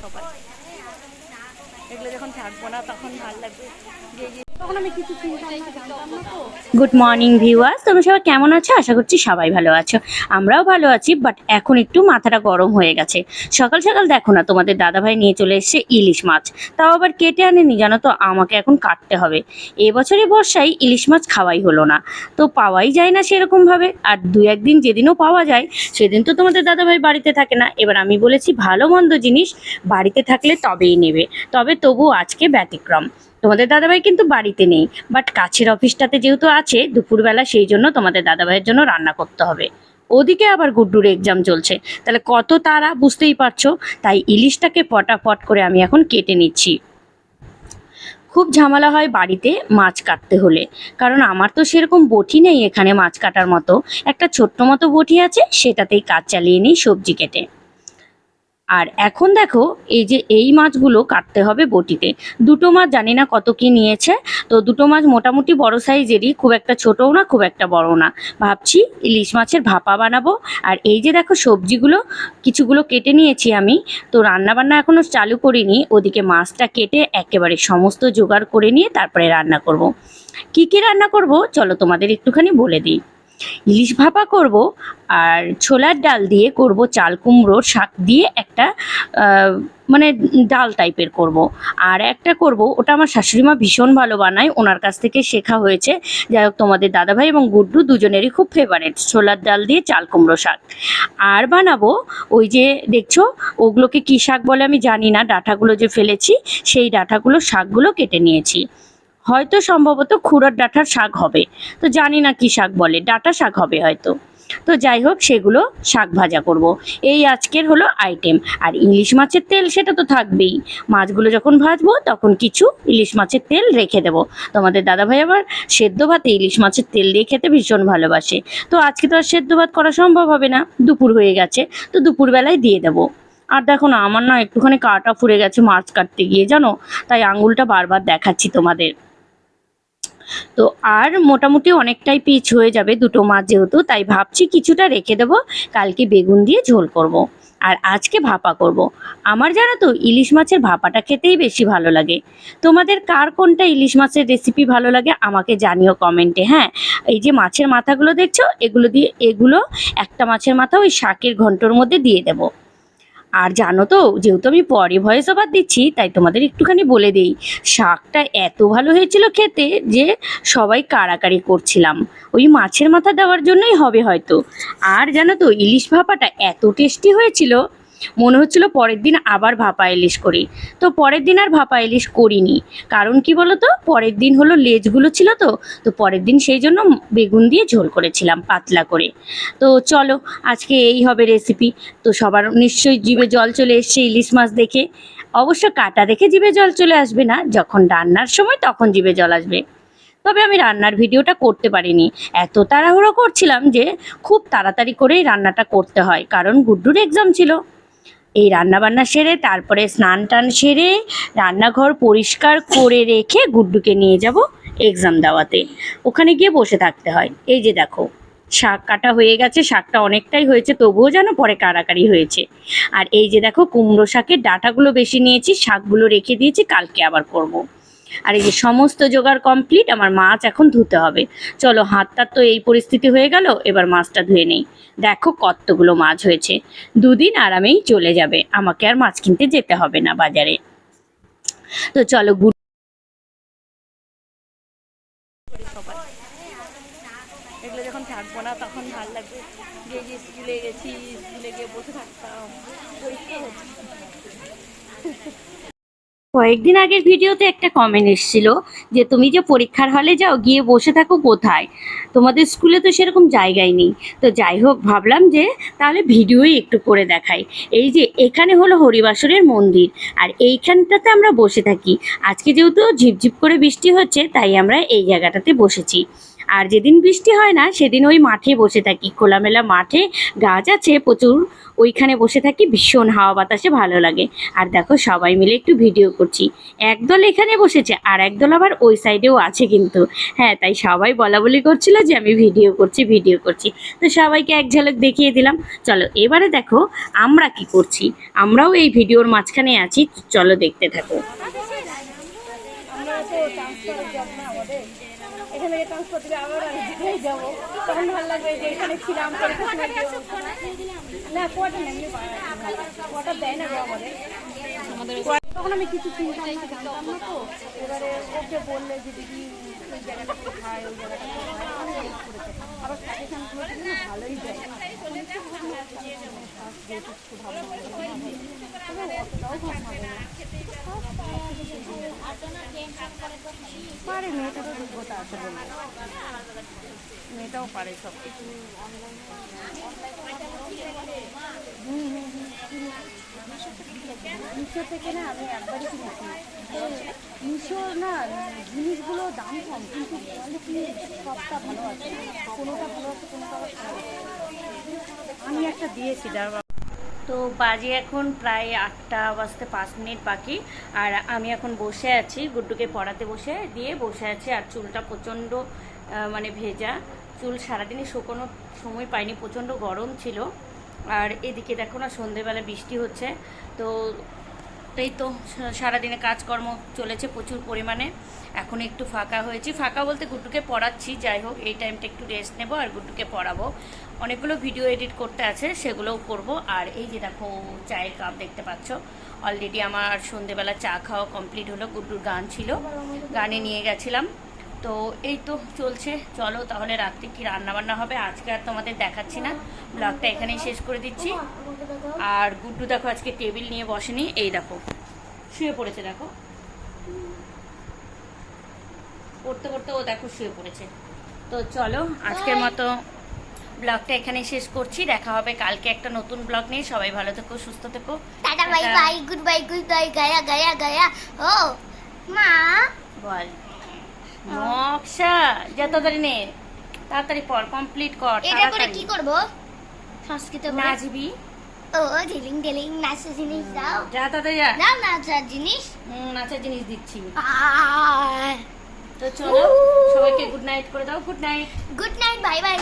সবাই। এগুলো যখন থাকব না তখন ভালো লাগবে। গিয়ে যে- গুড মর্নিং ভিউয়ার্স তোমরা সবাই কেমন আছো? আশা করছি সবাই ভালো আছো। আমরাও ভালো আছি বাট এখন একটু মাথাটা গরম হয়ে গেছে। সকাল সকাল দেখো না, তোমাদের দাদাভাই নিয়ে চলে এসেছে ইলিশ মাছ। তাও আবার কেটে আনেনি, জানো তো? আমাকে এখন কাটতে হবে। এবছরে বর্ষায় ইলিশ মাছ খাওয়াই হলো না। তো পাওয়াই যায় না সেরকমভাবে। আর দু একদিন যেদিনও পাওয়া যায়, সেদিন তো তোমাদের দাদাভাই বাড়িতে থাকে না। এবার আমি বলেছি, ভালো মন্দ জিনিস বাড়িতে থাকলে তবেই নেবে। তবে তবু আজকে ব্যতিক্রম। তোমাদের দাদাভাই কিন্তু বাড়িতে নেই। বাট কাছের অফিসটাতে যেহেতু আছে, দুপুরবেলা সেই জন্য তোমাদের দাদাভাইয়ের জন্য রান্না করতে হবে। ওদিকে আবার গুড্ডুর এক্সাম চলছে। তাহলে কত তারা বুঝতেই পারছ? তাই ইলিশটাকে পটাপট করে আমি এখন কেটে নিচ্ছি। খুব ঝামেলা হয় বাড়িতে মাছ কাটতে হলে। কারণ আমার তো সেরকম বটি নেই এখানে মাছ কাটার মতো। একটা ছোট্ট মতো বটি আছে, সেটাতেই কাজ চালিয়ে নিই সবজি কেটে। আর এখন দেখো, এই যে এই মাছগুলো কাটতে হবে বটিতে। দুটো মাছ জানি না কত কি নিয়েছে, তো দুটো মাছ মোটামুটি বড় সাইজেরই, খুব একটা ছোটও না, খুব একটা বড় না। ভাবছি ইলিশ মাছের ভাপা বানাবো। আর এই যে দেখো সবজিগুলো, কিছুগুলো কেটে নিয়েছি আমি, তো রান্না বান্না এখনও চালু করিনি। ওদিকে মাছটা কেটে একেবারে সমস্ত জোগাড় করে নিয়ে তারপরে রান্না করব। কি কি রান্না করব? চলো তোমাদের একটুখানি বলে দিই। ইলিশ ভাপা করব আর ছোলার ডাল দিয়ে করব চাল কুমড়োর শাক দিয়ে একটা মানে ডাল টাইপের করব। আর একটা করব, ওটা আমার শাশুড়ি মা ভীষণ ভালো বানায়, ওনার কাছ থেকে শেখা হয়েছে। যাই হোক, তোমাদের দাদাভাই এবং গুড্ডু দুজনেরই খুব ফেভারেট ছোলার ডাল দিয়ে চাল কুমড়ো শাক। আর বানাবো ওই যে দেখছ, ওগুলোকে কী শাক বলে আমি জানি না, ডাঁটাগুলো যে ফেলেছি, সেই ডাঁটাগুলো শাকগুলো কেটে নিয়েছি। হয়তো সম্ভবত খুড়ার ডাঁটার শাক হবে। তো জানি না কি শাক বলে, ডাঁটা শাক হবে হয়তো। তো যাই হোক, সেগুলো শাক ভাজা করব। এই আজকের হলো আইটেম আর ইলিশ মাছের তেল সেটা তো থাকবেই। মাছগুলো যখন ভাজবো, তখন কিছু ইলিশ মাছের তেল রেখে দেবো। তোমাদের দাদাভাই আবার সেদ্ধ ভাতে ইলিশ মাছের তেল দিয়ে খেতে ভীষণ ভালোবাসে। তো আজকে তো আর সেদ্ধ ভাত করা সম্ভব হবে না। দুপুর হয়ে গেছে, তো দুপুরবেলায় দিয়ে দেবো। আর দেখো না, আমার না একটুখানি কাটা ফুরে গেছে মাছ কাটতে গিয়ে, জানো? তাই আঙুলটা বারবার দেখাচ্ছি তোমাদের। তো আর মোটামুটি অনেকটাই পিচ হয়ে যাবে দুটো মাছ যেহেতু, তাই ভাবছি কিছুটা রেখে দেবো, কালকে বেগুন দিয়ে ঝোল করব। আর আজকে ভাপা করব। আমার জানো তো, ইলিশ মাছের ভাপাটা খেতেই বেশি ভালো লাগে তোমাদের কার কোনটা ইলিশ মাছের রেসিপি ভালো লাগে আমাকে জানিও কমেন্টে হ্যাঁ এই যে মাছের মাথাগুলো দেখছ, এগুলো দিয়ে, এগুলো একটা মাছের মাথা ওই শাকের ঘন্টর মধ্যে দিয়ে দেবো আর জানো তো, যেহেতু আমি পরে ভয়েস ওভার দিচ্ছি, তাই তোমাদের একটুখানি বলে দিই, শাকটা এত ভালো হয়েছিল খেতে যে সবাই কাড়াকাড়ি করছিলাম। ওই মাছের মাথা দেওয়ার জন্যই হবে হয়তো। আর জানো তো, ইলিশ ভাপাটা এত টেস্টি হয়েছিল মনে হচ্ছিল পরের দিন আবার ভাপা ইলিশ করি। তো পরের দিন আর ভাপা ইলিশ করিনি। কারণ কি বলো তো পরের দিন হলো লেজগুলো ছিল তো তো পরের দিন সেই জন্য বেগুন দিয়ে ঝোল করেছিলাম পাতলা করে। তো চলো, আজকে এই হবে রেসিপি তো সবার নিশ্চয়ই জিভে জল চলে এসছে ইলিশ মাছ দেখে। অবশ্য কাটা দেখে জিভে জল চলে আসবে না, যখন রান্নার সময় তখন জিভে জল আসবে। তবে আমি রান্নার ভিডিওটা করতে পারিনি। এত তাড়াহুড়ো করছিলাম যে খুব তাড়াতাড়ি করেই রান্নাটা করতে হয়, কারণ গুড্ডুর এক্সাম ছিল। এই রান্নাবান্না সেরে, তারপরে স্নান টান সেরে, রান্নাঘর পরিষ্কার করে রেখে গুড্ডুকে নিয়ে যাব এক্সাম দেওয়াতে। ওখানে গিয়ে বসে থাকতে হয়। এই যে দেখো, শাক কাটা হয়ে গেছে, শাকটা অনেকটাই হয়েছে, তবুও যেন পরে কাড়াকাড়ি হয়েছে। আর এই যে দেখো, কুমড়ো শাকের ডাটাগুলো বেশি নিয়েছি, শাকগুলো রেখে দিয়েছি, কালকে আবার করব। আর এই যে সমস্ত জোগাড় কমপ্লিট আমার মাছ এখন ধুতে হবে। চলো হাতটার তো এই পরিস্থিতি হয়ে গেল, এবার মাছটা ধুয়ে নেই। দেখো কতগুলো মাছ হয়েছে। দুদিন আরামেই চলে যাবে, আমাকে আর মাছ কিনতে যেতে হবে না বাজারে। তো চলো গুড যখন থাকব না, তখন স্কুলে গেছি স্কুলে গিয়ে বসে থাকতাম। পরীক্ষা কয়েকদিন আগের ভিডিওতে একটা কমেন্ট এসেছিল যে, তুমি যে পরীক্ষার হলে যাও, গিয়ে বসে থাকো কোথায়? তোমাদের স্কুলে তো সেরকম জায়গায় নেই। তো যাই হোক, ভাবলাম যে, তাহলে ভিডিওই একটু করে দেখাই। এই যে, এখানে হলো হরিবাসরের মন্দির, আর এইখানটাতে আমরা বসে থাকি। আজকে যেহেতু ঝিপঝিপ করে বৃষ্টি হচ্ছে, তাই আমরা এই জায়গাটাতে বসেছি। আর যেদিন বৃষ্টি হয় না, সেদিন ওই মাঠে বসে থাকি। খোলামেলা মাঠে গাছ আছে প্রচুর, ওইখানে বসে থাকি, ভীষণ হাওয়া বাতাসে ভালো লাগে। আর দেখো, সবাই মিলে একটু ভিডিও করছি। একদল এখানে বসেছে, আর একদল আবার ওই সাইডেও আছে কিন্তু। হ্যাঁ তাই সবাই বলা বলি করছিল যে আমি ভিডিও করছি ভিডিও করছি। তো সবাইকে এক ঝলক দেখিয়ে দিলাম। চলো, এবারে দেখো আমরা কি করছি। আমরাও এই ভিডিওর মাঝখানে আছি, চলো দেখতে থাকো। আমরা তো এখানে ট্রান্সফার দিলে আবার আরেক যাব। তখন ভালো লাগবে যে এখানে ছিলাম না কোয়াটার নেই কোয়াটার দেয় না আমাদের তখন আমি কিছু চিন্তা জানতাম না তো। এবারে ওকে বললে যে, দিদি ওই জায়গাটা কোথায়? ওই জায়গাটা। আবার সাজেশন করে দিলে পারে, মেয়েটারও যোগ্যতা আছে বলব মেয়েটাও পারে সব কিছু। মিশো থেকে না আমি একবারই মিশো না, জিনিসগুলো দাম কম, কিন্তু কোয়ালিটি সবটা ভালো আছে। কোনোটা ভালো আছে, কোনোটা। আমি একটা দিয়েছি তো বাজে এখন প্রায় আটটা বাজতে পাঁচ মিনিট বাকি, আর আমি এখন বসে আছি, গুড্ডুকে পড়াতে বসে দিয়ে বসে আছি, আর চুলটা প্রচণ্ড মানে ভেজা। চুল সারাদিনই শুকোনোর সময় পাইনি, প্রচণ্ড গরম ছিল। আর এদিকে দেখো না, সন্ধেবেলা বৃষ্টি হচ্ছে। তো এই তো সারাদিনে কাজকর্ম চলেছে প্রচুর পরিমাণে। এখন একটু ফাঁকা হয়েছি। ফাঁকা বলতে গুড্ডুকে পড়াচ্ছি, যাই হোক, এই টাইমটা একটু রেস্ট নেব আর গুড্ডুকে পড়াবো। অনেকগুলো ভিডিও এডিট করতে আছে, সেগুলোও করব। আর এই যে দেখো, চায়ের কাপ দেখতে পাচ্ছ। অলরেডি আমার সন্ধেবেলা চা খাওয়া কমপ্লিট হলো, গুড্ডুর গান ছিল। গানে নিয়ে গেছিলাম। তো এই তো চলছে। চলো তাহলে রাত্রে কি রান্না বান্না হবে? আজকে আর তোমাদের দেখাচ্ছি না। ব্লগটা এখানেই শেষ করে দিচ্ছি। আর গুড্ডু দেখো আজকে টেবিল নিয়ে বসেনি। এই দেখো শুয়ে পড়েছে দেখো। পড়তে পড়তে ও দেখো শুয়ে পড়েছে। তো চলো আজকের মতো ব্লগটা এখানেই শেষ করছি। দেখা হবে কালকে একটা নতুন ব্লগ নিয়ে। সবাই ভালো থেকো সুস্থ থেকো। Tata bye bye good bye good bye Gaya গায়া গায়া ও মা। বল। নকশা যা তাড়াতাড়ি নে তাড়াতাড়ি পড় কমপ্লিট কর এটা করে কি করব? সংস্কৃত নাচবি। ও ডিলিং ডিলিং নাচের জিনিস দাও। যা তাড়াতাড়ি যা। দাও নাচার জিনিস। হুম, নাচের জিনিস দিচ্ছি। তো চলো সবাইকে গুড নাইট করে দাও good night good night bye bye